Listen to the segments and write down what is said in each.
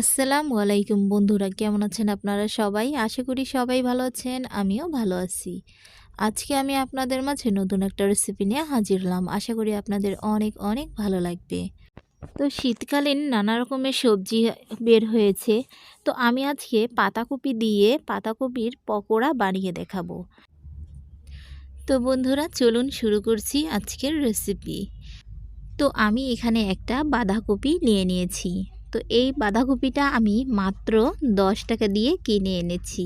আসসালামু আলাইকুম বন্ধুরা, কেমন আছেন আপনারা সবাই? আশা করি সবাই ভালো আছেন, আমিও ভালো আছি। আজকে আমি আপনাদের মাঝে নতুন একটা রেসিপি নিয়ে হাজির হলাম। আশা করি আপনাদের অনেক অনেক ভালো লাগবে। তো শীতকালীন নানা রকমের সবজি বের হয়েছে। তো আমি আজকে পাতাকপি দিয়ে পাতাকপির পকোড়া বানিয়ে দেখাবো। তো বন্ধুরা, চলুন শুরু করছি আজকের রেসিপি তো আমি এখানে একটা বাঁধাকপি নিয়ে নিয়েছি। তো এই বাঁধাকপিটা আমি মাত্র দশ টাকা দিয়ে কিনে এনেছি।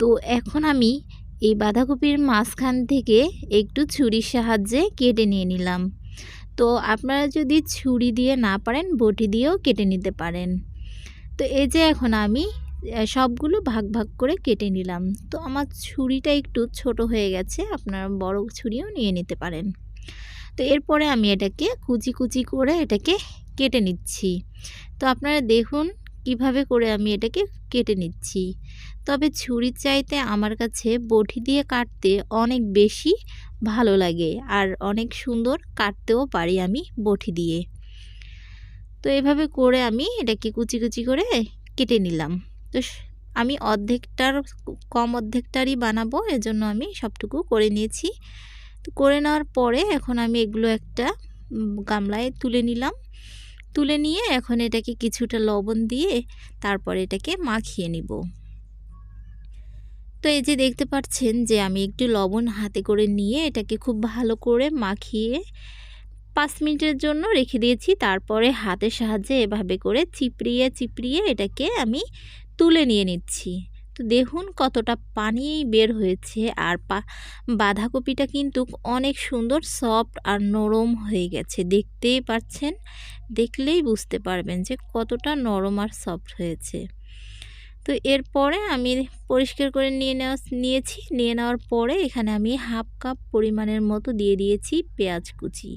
তো এখন আমি এই বাঁধাকপির মাঝখান থেকে একটু ছুরির সাহায্যে কেটে নিয়ে নিলাম। তো আপনারা যদি ছুরি দিয়ে না পারেন, বটি দিয়েও কেটে নিতে পারেন। তো এই যে এখন আমি সবগুলো ভাগ ভাগ করে কেটে নিলাম। তো আমার ছুরিটা একটু ছোট হয়ে গেছে, আপনারা বড় ছুরিও নিয়ে নিতে পারেন। তো এরপরে আমি এটাকে কুচি কুচি করে এটাকে কেটে নিচ্ছি। তো আপনারা দেখুন কীভাবে করে আমি এটাকে কেটে নিচ্ছি। তবে ছুরির চাইতে আমার কাছে বটি দিয়ে কাটতে অনেক বেশি ভালো লাগে আর অনেক সুন্দর কাটতেও পারি আমি বটি দিয়ে। তো এভাবে করে আমি এটাকে কুচি কুচি করে কেটে নিলাম। তো আমি অর্ধেকটার কম অর্ধেকটারই বানাবো, এজন্য আমি সবটুকু করে নিয়েছি। তো করে নেওয়ার পরে এখন আমি এগুলো একটা গামলায় তুলে নিলাম। তুলে নিয়ে এখন এটাকে কিছুটা লবণ দিয়ে তারপর এটাকে মাখিয়ে নিব। তো এই যে দেখতে পাচ্ছেন যে আমি একটু লবণ হাতে করে নিয়ে এটাকে খুব ভালো করে মাখিয়ে পাঁচ মিনিটের জন্য রেখে দিয়েছি। তারপরে হাতের সাহায্যে এভাবে করে চিপড়িয়ে চিপড়িয়ে এটাকে আমি তুলে নিয়ে নিচ্ছি। তো দেখুন কতটা পানি বের হয়েছে। আর বাঁধাকপিটা কিন্তু অনেক সুন্দর, সফট আর নরম হয়ে গেছে। দেখতেই পাচ্ছেন, দেখলেই বুঝতে পারবেন যে কতটা নরম আর সফট হয়েছে। তো এরপরে আমি পরিষ্কার করে নিয়ে নেওয়া, নিয়েছি। নিয়ে নেওয়ার পরে এখানে আমি হাফ কাপ পরিমাণের মতো দিয়ে দিয়েছি পেঁয়াজ কুচি।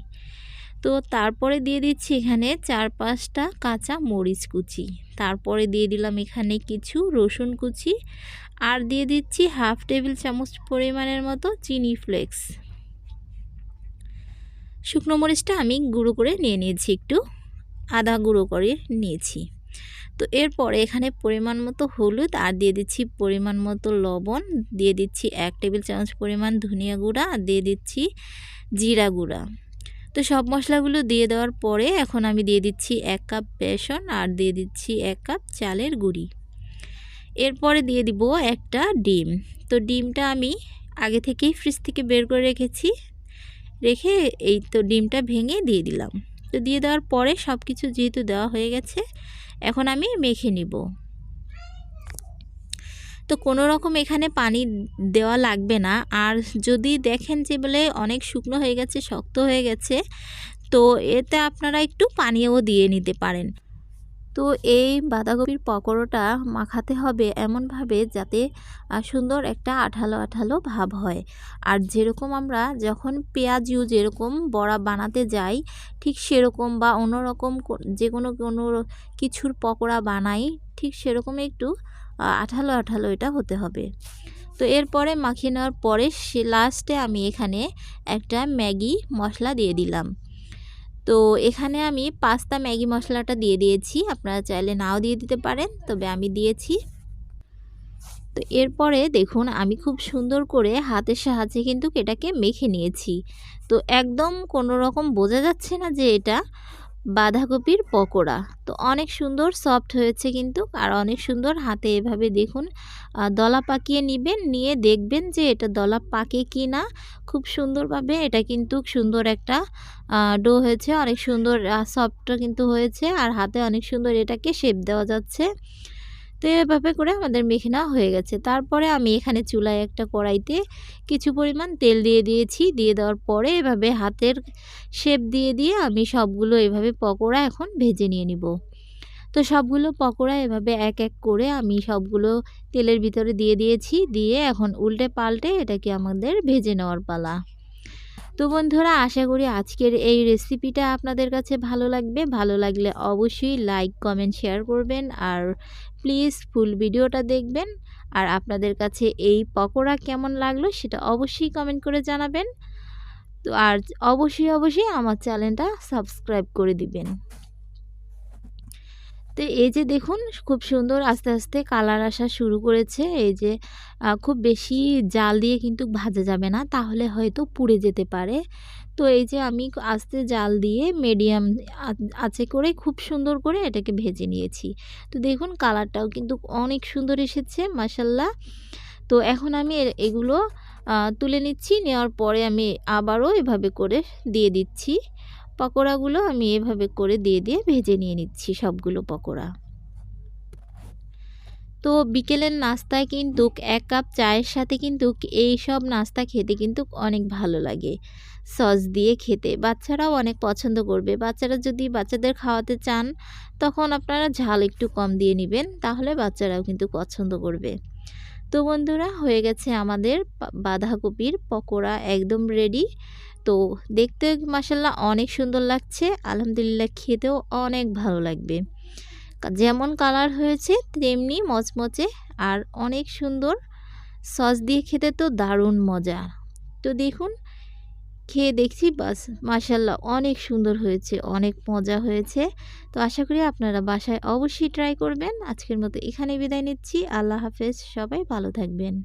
তো তারপরে দিয়ে দিচ্ছি এখানে চার পাঁচটা কাঁচা মরিচ কুচি। তারপরে দিয়ে দিলাম এখানে কিছু রসুন কুচি। আর দিয়ে দিচ্ছি হাফ টেবিল চামচ পরিমাণের মতো চিনি ফ্লেক্স। শুকনো মরিচটা আমি গুঁড়ো করে নিয়ে নিয়েছি একটু, আদা গুঁড়ো করে নিয়েছি। তো এরপরে এখানে পরিমাণ মতো হলুদ আর দিয়ে দিচ্ছি পরিমাণ মতো লবণ। দিয়ে দিচ্ছি এক টেবিল চামচ পরিমাণ ধনিয়া গুঁড়া, আর দিয়ে দিচ্ছি জিরা গুঁড়া। তো সব মশলাগুলো দিয়ে দেওয়ার পরে এখন আমি দিয়ে দিচ্ছি এক কাপ বেসন আর দিয়ে দিচ্ছি এক কাপ চালের গুঁড়ি। এরপরে দিয়ে দিব একটা ডিম। তো ডিমটা আমি আগে থেকেই ফ্রিজ থেকে বের করে রেখেছি। রেখে এই তো ডিমটা ভেঙে দিয়ে দিলাম। তো দিয়ে দেওয়ার পরে সব কিছু যেহেতু দেওয়া হয়ে গেছে, এখন আমি মেখে নিব। তো কোনো রকম এখানে পানি দেওয়া লাগবে না। আর যদি দেখেন যে বলে অনেক শুকনো হয়ে গেছে, শক্ত হয়ে গেছে, তো এতে আপনারা একটু পানিও দিয়ে নিতে পারেন। তো এই বাঁধাকপির পকোড়োটা মাখাতে হবে এমনভাবে যাতে সুন্দর একটা আঠালো আঠালো ভাব হয়। আর যেরকম আমরা যখন পেঁয়াজ ইউ যেরকম বড়া বানাতে যাই, ঠিক সেরকম বা অন্যরকম যে কোনো কোনো কিছুর পকোড়া বানাই, ঠিক সেরকম একটু আঠালো আঠালো এটা হতে হবে। তো এরপরে মাখিয়ে নেওয়ার পরে লাস্টে আমি এখানে একটা ম্যাগি মশলা দিয়ে দিলাম। তো এখানে আমি পাস্তা ম্যাগি মশলাটা দিয়ে দিয়েছি, আপনারা চাইলে নাও দিয়ে দিতে পারেন, তবে আমি দিয়েছি। তো এরপরে দেখুন, আমি খুব সুন্দর করে হাতের সাহায্যে কিন্তু এটাকে মেখে নিয়েছি। তো একদম কোনো রকম বোঝা যাচ্ছে না যে এটা বাঁধাকপির পকোড়া। তো অনেক সুন্দর সফট হয়েছে কিন্তু, আর অনেক সুন্দর। হাতে এভাবে দেখুন দলা পাকিয়ে নেবেন, নিয়ে দেখবেন যে এটা দলা পাকে কি না খুব সুন্দরভাবে এটা কিন্তু সুন্দর একটা ডো হয়েছে, অনেক সুন্দর সফট কিন্তু হয়েছে, আর হাতে অনেক সুন্দর এটাকে শেপ দেওয়া যাচ্ছে। তো এভাবে করে আমাদের মেখে নেওয়া হয়ে গেছে। তারপরে আমি এখানে চুলায় একটা কড়াইতে কিছু পরিমাণ তেল দিয়ে দিয়েছি। দিয়ে দেওয়ার পরে এভাবে হাতের শেপ দিয়ে দিয়ে আমি সবগুলো এভাবে পকোড়া এখন ভেজে নিয়ে নিব। তো সবগুলো পকোড়া এভাবে এক এক করে আমি সবগুলো তেলের ভিতরে দিয়ে দিয়েছি। দিয়ে এখন উল্টে পাল্টে এটাকে আমাদের ভেজে নেওয়ার পালা। তো বন্ধুরা, আশা করি আজকের এই রেসিপিটা আপনাদের কাছে ভালো লাগবে। ভালো লাগলে অবশ্যই লাইক কমেন্ট শেয়ার করবেন আর প্লিজ ফুল ভিডিওটা দেখবেন। আর আপনাদের কাছে এই পকোড়া কেমন লাগল সেটা অবশ্যই কমেন্ট করে জানাবেন। তো আর অবশ্যই অবশ্যই আমার চ্যানেলটা সাবস্ক্রাইব করে দিবেন। তো এই যে দেখুন, খুব সুন্দর আস্তে আস্তে কালার আসা শুরু করেছে। এই যে খুব বেশি জাল দিয়ে কিন্তু ভাজা যাবে না, তাহলে হয়তো পুড়ে যেতে পারে। তো এই যে আমি আস্তে জাল দিয়ে মিডিয়াম আছে করে খুব সুন্দর করে এটাকে ভেজে নিয়েছি। তো দেখুন কালারটাও কিন্তু অনেক সুন্দর এসেছে মাসাল্লাহ তো এখন আমি এগুলো তুলে নিচ্ছি, নেওয়ার পরে আমি আবারও এভাবে করে দিয়ে দিচ্ছি। পকোড়াগুলো আমি এভাবে করে দিয়ে দিয়ে ভেজে নিয়ে নিচ্ছি সবগুলো পকোড়া। তো বিকেলের নাস্তায় কিন্তু এক কাপ চায়ের সাথে কিন্তু এই সব নাস্তা খেতে কিন্তু অনেক ভালো লাগে। সস দিয়ে খেতে। বাচ্চারাও অনেক পছন্দ করবে। বাচ্চারা যদি বাচ্চাদের খাওয়াতে চান, তখন আপনারা ঝাল একটু কম দিয়ে নেবেন, তাহলে বাচ্চারাও কিন্তু পছন্দ করবে। তো বন্ধুরা, হয়ে গেছে আমাদের বাঁধাকপির পকোড়া একদম রেডি তো দেখতে মাসাল্লাহ অনেক সুন্দর লাগছে। আলহামদুলিল্লাহ খেতেও অনেক ভালো লাগবে। যেমন কালার হয়েছে তেমনি মচমচে আর অনেক সুন্দর। সস দিয়ে খেতে তো দারুণ মজা। তো দেখুন, খেয়ে দেখছি বাস মাসাল্লাহ অনেক সুন্দর হয়েছে, অনেক মজা হয়েছে। তো আশা করি আপনারা বাসায় অবশ্যই ট্রাই করবেন। আজকের মতো এখানে বিদায় নিচ্ছি। আল্লাহ হাফেজ, সবাই ভালো থাকবেন।